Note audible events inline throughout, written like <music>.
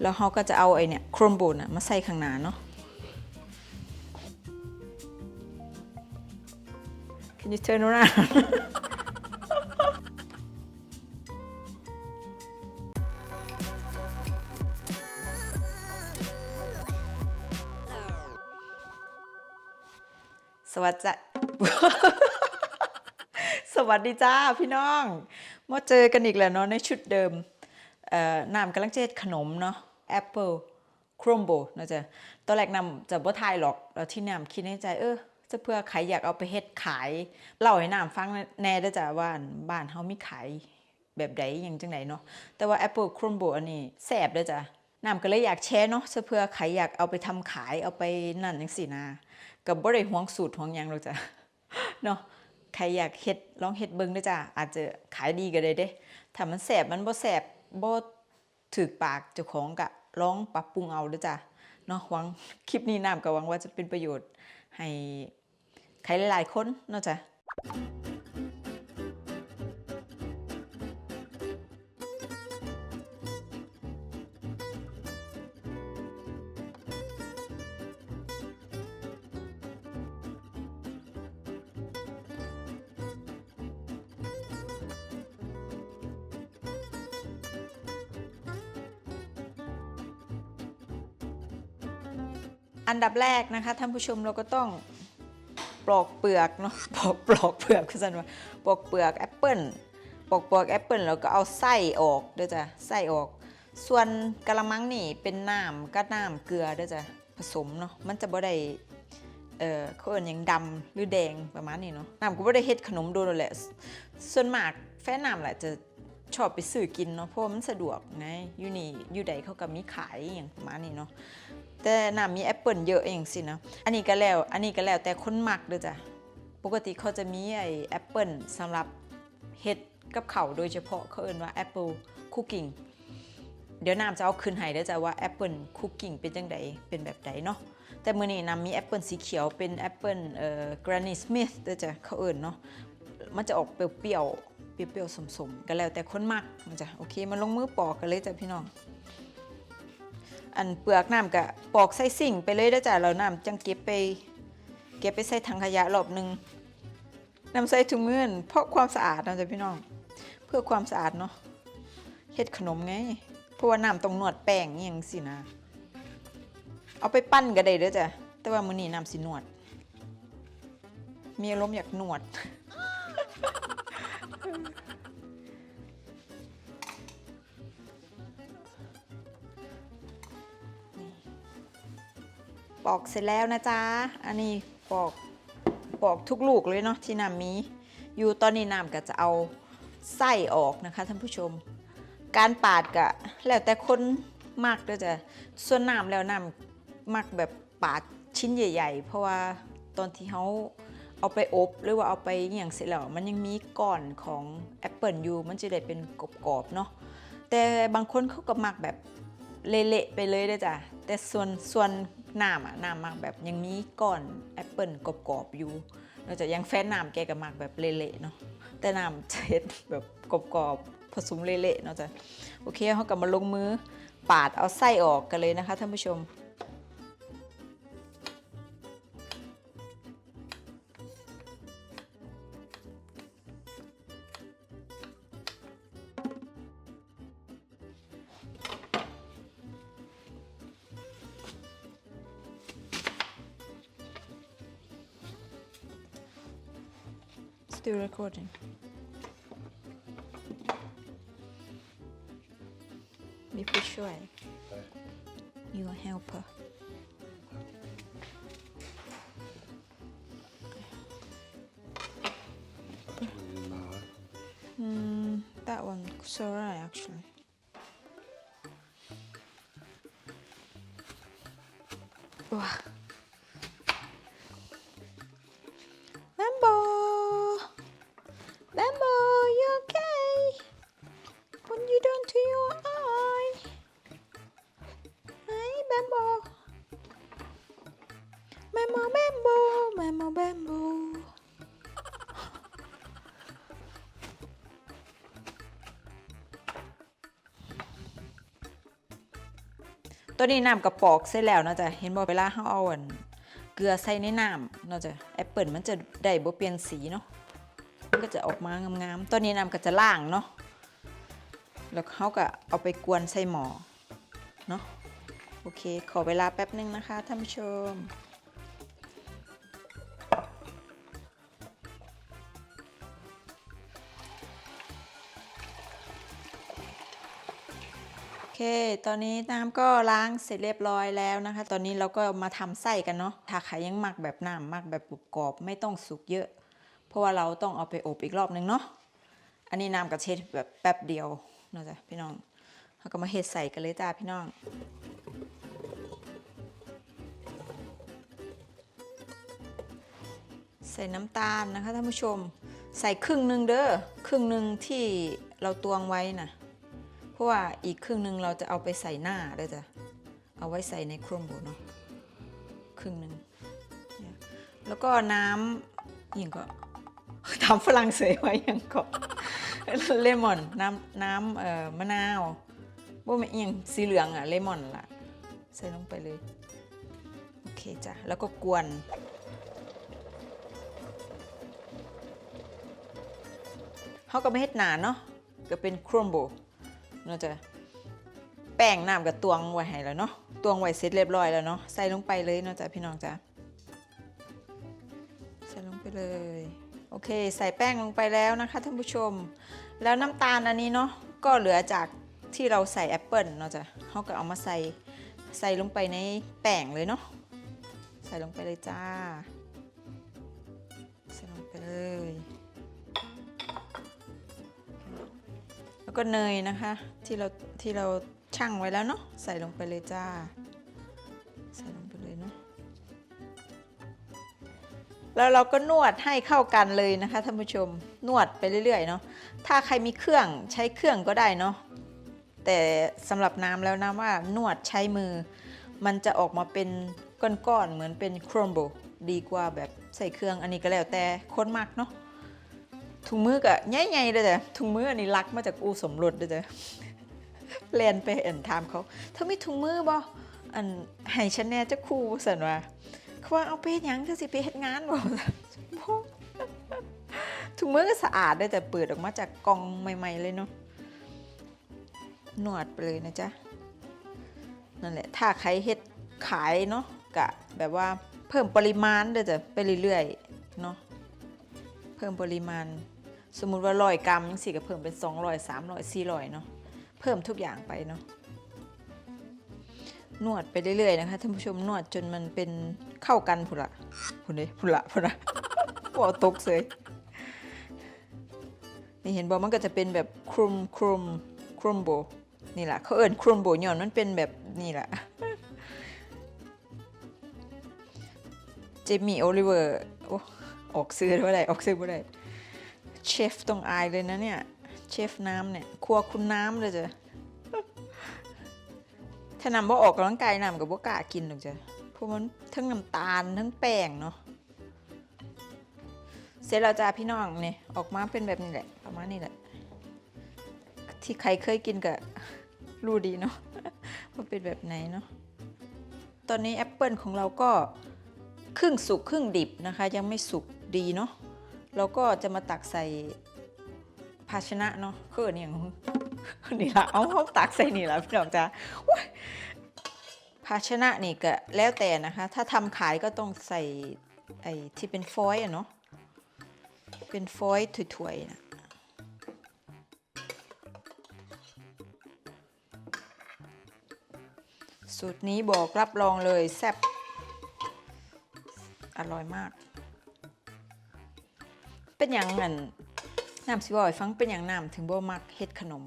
แล้วเขาก็จะเอาไอเนี่ยโครมโบนมาใส่ข้างหน้าเนาะ Can you turn around สวัสดีจ้ะสวัสดีจ้าพี่น้อง มาเจอกันอีกแล้วเนาะในชุดเดิม น้ำกำลังจะเฮ็ดขนมเนาะแอปเปิลครมโบนะจ๊ะตอนแรกนำจะบ่ทายหรอกแล้วที่น้ำคิดในใจเออจะเพื่อใครอยากเอาไปเฮ็ดขายเล่าให้น้ำฟังแน่เด้จ้ะว่าบ้านเฮามีขายแบบใดอหยังจังไดเนาะแต่ว่า Apple Chromebook อันนี้แซ่บเด้จ้ะน้ำก็เลยอยากแชร์เนาะจะเพื่อใครอยากเอาไปทำขายเอาไปนั่นจังซี่นะก็บ่ได้ห่วงสูตรห่วงยังหรอกจ้ะเนาะใครอยากเฮ็ดลองเฮ็ดเบิ่งเด้จ้ะอาจจะขายดีก็ได้เด้ถ้ามันแสบมันบ่แสบ บ่ถึกปากเจ้าของกะร้องปรับปรุงเอาด้วยจ้ะเนาะหวังคลิปนี้น้ำก็หวังว่าจะเป็นประโยชน์ให้ใครหลายๆคนเนาะจ้ะ อันดับแรกนะคะท่านผู้ชมเราก็ต้องปลอกเปลือกเนาะปลอกปลอกเปลือกคือสันว่าปลอกเปลือกแอปเปิลปลอกเปลือกแอปเปิลแล้วก็เอาไส้ออกเด้อจ้ะไส้ออก ส่วนกะละมังนี่เป็นน้ำก็น้ำเกลือเด้อจ้ะผสมเนาะมันจะบ่ได้เอ่อเขาเอิ้นยังดำหรือแดงประมาณนี้เนาะน้ำก็บ่ได้เฮ็ดขนมโดนนั่นแหละ ส่วนมากแฟนน้ำแหละจะ ชอบไปซื้อกินเนาะเพราะมันสะดวกไงอยู่นี่อยู่ใดเขาก็มีขายอย่างประมาณนี้เนาะแต่น้ามีแอปเปิลเยอะเองสินะอันนี้ก็แล้ว อันนี้ก็แล้วแต่คนมักเด้อจ้ะปกติเขาจะมีไอแอปเปิลสำหรับเฮ็ดกับเขาโดยเฉพาะเขาเอิ้นว่าแอปเปิลคุกกิ้งเดี๋ยวน้ำจะเอาคืนให้เด้อจ้ะว่าแอปเปิลคุกกิ้งเป็นจังไดเป็นแบบใดเนาะแต่มื้อนี้น้ำมีแอปเปิลสีเขียวเป็นแอปเปิลเอ่อ Granny Smith เด้อจ้ะเขาเอิ้นเนาะมันจะออกเปรี้ยวๆ เปรี้ยวๆสมๆก็แล้วแต่คนมักมันจ้ะโอเคมาลงมือปอกกันเลยจ้ะพี่น้อง อันเปลือกน้ำกะปอกใส่สิ่งไปเลยได้จ้ะเราน้ำจังเก็บไป เก็บไปใส่ถังขยะรอบหนึ่งนำใส่ถุงมือเพราะความสะอาดนะจ๊ะพี่น้อง เพื่อความสะอาดเนาะเฮ็ดขนมไงเพราะว่าน้ำต้องนวดแป้งอย่างสินะ เอาไปปั้นก็ได้เด้อจ้ะแต่ว่ามื้อนี้น้ำสินวด มีอารมณ์อยากนวด ปอกเสร็จแล้วนะจ๊ะ อันนี้ปอกปอกทุกลูกเลยเนาะที่น้ำมี อยู่ตอนนี้น้ำก็จะเอาไส้ออกนะคะท่านผู้ชม การปาดกะแล้วแต่คนมากเด้อจ้ะส่วนน้ำแล้วน้ำมักแบบปาดชิ้นใหญ่ ๆ เพราะว่าตอนที่เขา เอาไปอบหรือว่าเอาไปอย่างเสร็จแล้วมันยังมีก้อนของแอปเปิลอยู่มันจะได้เป็นกรอบๆเนาะแต่บางคนเขาก็มักแบบเละๆไปเลยด้จ้ะแต่ส่วนส่วนน้ำอะน้ำมักแบบยังมีก้อนแอปเปิลกรอบๆอยู่นอกจากยังแฟนน้ำแกก็มักแบบเละๆเนาะแต่น้ำจะเฮ็ดแบบกรอบๆผสมเละๆเนาะจ้ะโอเคเขากลับมาลงมือปาดเอาไส้ออกกันเลยนะคะท่านผู้ชม Still recording. Be sure you are helper. Mm, that one's alright actually. Wow. ตัวนี้น้ำกระปอกใส่แล้วเนาะจ๊ะเห็นบ่เวลาเขาเอาอันเกลือใส่ในน้ำเนาะจ๊ะแอปเปิลมันจะได้บ่เปลี่ยนสีเนาะมันก็จะออกมางามๆตัวนี้น้ำก็จะล่างเนาะแล้วเขาก็เอาไปกวนใส่หม้อเนาะโอเค ขอเวลาแป๊บนึงนะคะท่านผู้ชม เค ตอนนี้น้ำก็ล้างเสร็จเรียบร้อยแล้วนะคะ ตอนนี้เราก็มาทำไส้กันเนาะถ้าใครยังหมักแบบน้ำหมักแบบกรอบไม่ต้องสุกเยอะ เพราะว่าเราต้องเอาไปอบอีกรอบนึงเนาะ อันนี้น้ำกับเช็ดแบบแป๊บเดียวเนาะจ๊ะพี่น้องเราก็มาเฮ็ดใส่กันเลยจ้าพี่น้องใส่น้ำตาลนะคะท่านผู้ชม ใส่ครึ่งหนึ่งเด้อครึ่งหนึ่งที่เราตวงไว้นะ เพราะว่าอีกครึ่งหนึ่งเราจะเอาไปใส่หน้าด้วยจ้ะเอาไว้ใส่ในโครมโบเนาะครึ่งหนึ่งแล้วก็น้ำอย่างก็ทำฝรั่งเศสไว้อย่างก็เลมอนน้ำน้ำเอ่อมะนาวว่าไม่อย่างสีเหลืองอะเลมอนล่ะ ใส่ลงไปเลย โอเคจ้ะ แล้วก็กวน เขาก็ไม่เฮ็ดหนาเนาะก็เป็นครมโบ เนาะจ้ะแป้งน้ำกับตวงไว้ให้แล้วเนาะตวงไว้เสร็จเรียบร้อยแล้วเนาะใส่ลงไปเลยเนาะจ้ะพี่น้องจ้ะใส่ลงไปเลยโอเค ใส่แป้งลงไปแล้วนะคะท่านผู้ชม แล้วน้ำตาลอันนี้เนาะก็เหลือจากที่เราใส่แอปเปิลเนาะจ้ะเขาก็เอามาใส่ใส่ลงไปในแป้งเลยเนาะใส่ลงไปเลยจ้า ใส่ลงไปเลย ก็เนยนะคะ ที่เราที่เราชั่งไว้แล้วเนาะใส่ลงไปเลยจ้า ใส่ลงไปเลยเนาะแล้วเราก็นวดให้เข้ากันเลยนะคะท่านผู้ชมนวดไปเรื่อยๆเนาะถ้าใครมีเครื่องใช้เครื่องก็ได้เนาะแต่สำหรับน้ำแล้วนะว่านวดใช้มือ มันจะออกมาเป็นก้อนๆเหมือนเป็นครมโบดีกว่าแบบใส่เครื่องอันนี้ก็แล้วแต่คนมากเนาะ ถุงมือก็ใหญ่ๆเลยจ้ะถุงมืออันนี้รักมาจากอูสมรสเลยจ้ะแลนไปเอ็นถามเขาเธอมีถุงมือบ่อันให้ฉันแน่จะครูสันว่าเขาว่าเอาไปเฮ็ดหยังเธอสิไปเฮ็ดงานบ่ถุงมือก็สะอาดได้แต่เปิดออกมาจากกองใหม่ ๆ เลยเนาะนวดไปเลยนะจ๊ะนั่นแหละถ้าใครเฮ็ดขายเนาะกะแบบว่าเพิ่มปริมาณเด้อจ้ะไปเรื่อยๆเนาะเพิ่มปริมาณ สมมุติว่าร้อยกรัมยังสี่ก็เพิ่มเป็น200 300 400เนาะเพิ่มทุกอย่างไปเนาะนวดไปเรื่อยๆนะคะท่านผู้ชมนวดจนมันเป็นเข้ากันพุละพุนเลยพุละพุละบอตกเลยนี่เห็นบอกมันก็จะเป็นแบบครุมครุมครุมโบนี่แหละเขาเอิญครุมโบย้อนมันเป็นแบบนี่แหละเจมี่โอลิเวอร์อออกซื้อบ่ได้ออกซื้อบ่ได้ เชฟต้องอายเลยนะเนี่ย เชฟน้ำเนี่ย ครัวคุณน้ำเลยจ้ะถ้านำบ่ออกกำลังกายนำกับบ่กล้ากินหรอกจ้ะเพราะมันทั้งน้ำตาลทั้งแป้งเนาะเสร็จแล้วจ้าพี่น้องเนี่ยออกมาเป็นแบบนี้แหละประมาณนี้แหละ ที่ใครเคยกินก็รู้ดีเนาะว่าเป็นแบบไหนเนาะตอนนี้แอปเปิลของเราก็ครึ่งสุกครึ่งดิบนะคะ ยังไม่สุกดีเนาะ เราก็จะมาตักใส่ภาชนะเนาะคืออนอย่างนี่ละเอาเขาตักใส่นี่ละพี่น้องจ้าภาชนะนี่ก็แล้วแต่นะคะ ถ้าทำขายก็ต้องใส่ไอ้ที่เป็นฟอยล์อะเนาะเป็นฟอยล์ถวยๆนะสูตรนี้บอกรับรองเลยแซ่บอร่อยมาก เป็นอย่างนั้นน้ำสิบอยฟังเป็นอย่างน้ำถึงบ่มักเฮ็ดขนม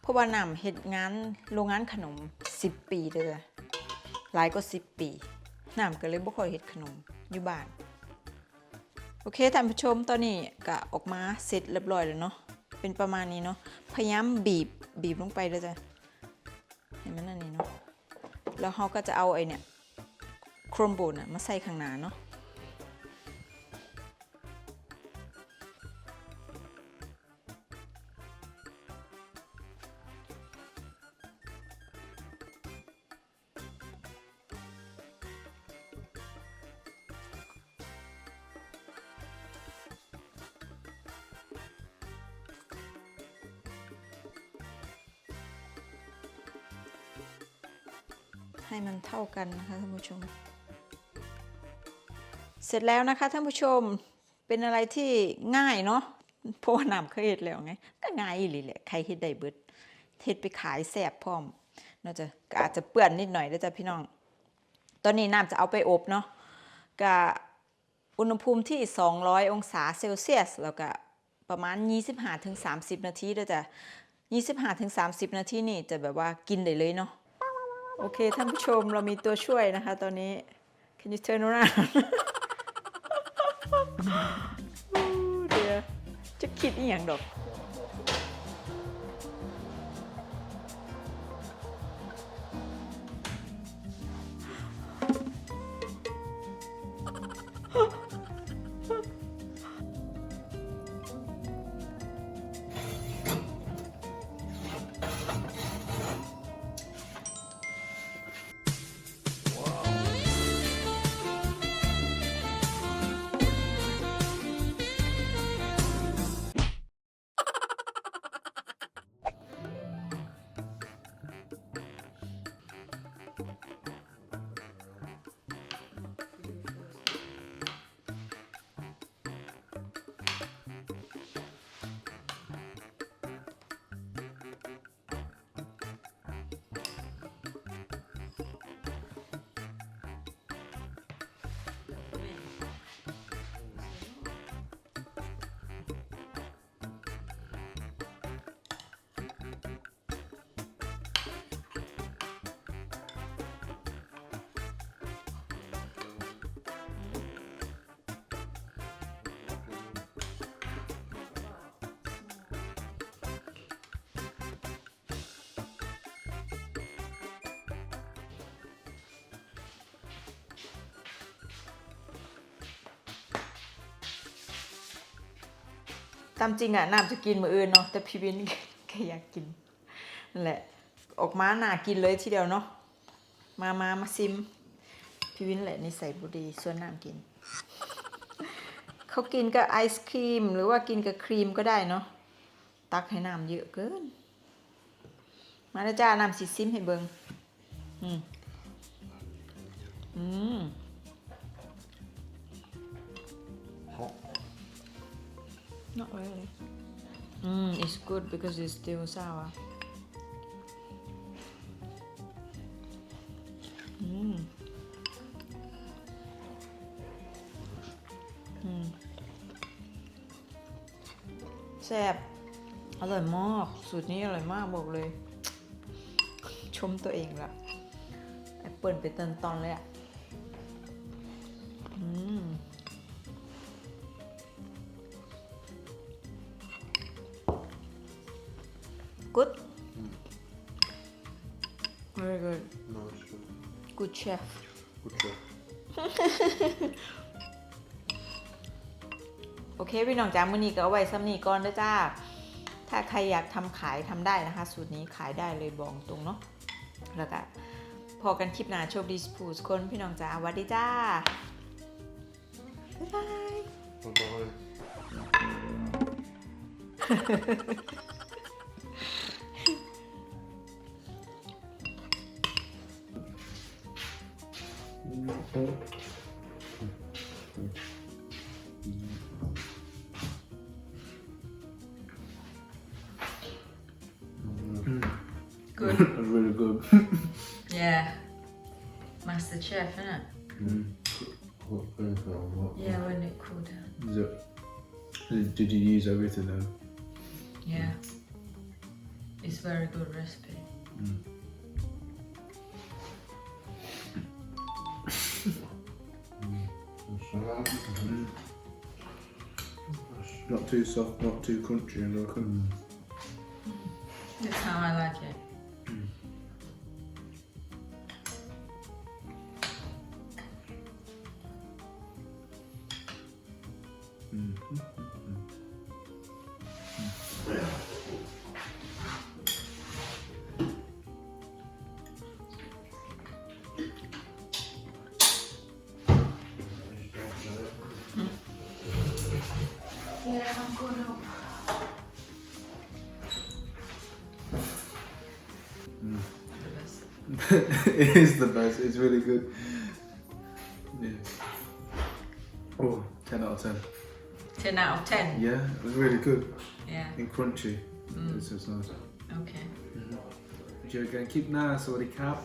เพราะว่าน้ำเฮ็ดงานโรงงานขนม 10 ปีเลยอะหลายก็ 10 ปีน้ำก็เลยบ่ค่อยเฮ็ดขนมอยู่บ้าน โอเคท่านผู้ชมตอนนี้ก็ออกมาเสร็จเรียบร้อยแล้วเนาะเป็นประมาณนี้เนาะพยายามบีบบีบลงไปเลยจ้ะเห็นไหมนั่นนี่เนาะแล้วเขาก็จะเอาไอ้เนี่ยโครมโบนอะมาใส่ข้างหน้าเนาะ ให้มันเท่ากันนะคะท่านผู้ชม เสร็จแล้วนะคะท่านผู้ชมเป็นอะไรที่ง่ายเนาะเพราะว่าน้ำเคยเห็ดแล้วไงก็ง่ายอีหลีแหละใครเฮ็ดได้เบิดเฮ็ดไปขายแสบพร้อมเนาจะก็อาจจะเปื้อนนิดหน่อยเด้จ้ะพี่น้อง ตอนนี้น้ำจะเอาไปอบเนาะกับอุณหภูมิที่ 200 องศาเซลเซียส แล้วก็ประมาณ 25-30 นาทีเด้อจ้ะ25-30 นาทีนี่จะแบบว่ากินได้เลยเนาะ โอเค ท่านผู้ชมเรามีตัวช่วยนะคะ ตอนนี้ Can you turn around เดี๋ยวจะคิดอีหยังดอก ตามจริงอะน้ำจะกินมืออื่นเนาะแต่พี่วินแค่อยากกินนั่นแหละ ออกมาหนากินเลยทีเดียวเนาะมามามาซิม พี่วินแหละนิสัยบุดีส่วนน้ำกิน เขากินกับไอศครีม หรือว่ากินกับครีมก็ได้เนาะตักให้น้ำเยอะเกิน มาแล้วจ้าน้ำสีซิมให้เบิงอืมอืม Not really. Mm, it's good because it's still sour. Mm. Mm. แซ่บอร่อยมาก สูตรนี้อร่อยมากบอกเลย ชมตัวเองละแอปเปิลไปเตินตอนเลยอะ good very good Nice. one. good chef Good job. โอเคพี่น้องจ้ามื้อนี้ก็เอาไว้ซ้ำนี้ก่อนเด้อจ้า ถ้าใครอยากทำขายทำได้นะคะ สูตรนี้ขายได้เลยบอกตรงเนาะ แล้วก็พอกันคลิปหน้าโชคดีสปูสคนพี่น้องจ้าสวัสดีจ้า บ๊ายบาย Bye-bye. Good That's really good. yeah master chef isn't it Mm. What, what, yeah when it cool down Is it, did, you use everything then? Very good recipe Mm. <laughs> Not too soft, not too crunchy, and. Mm. that's how I like it <laughs> it is the best. It's really good. Yeah. Oh, 10 out of 10. 10 out of 10? Yeah, it was really good. Yeah. And crunchy. Mm. This is nice. Okay. Mm-hmm. gonna keep nice, the cap.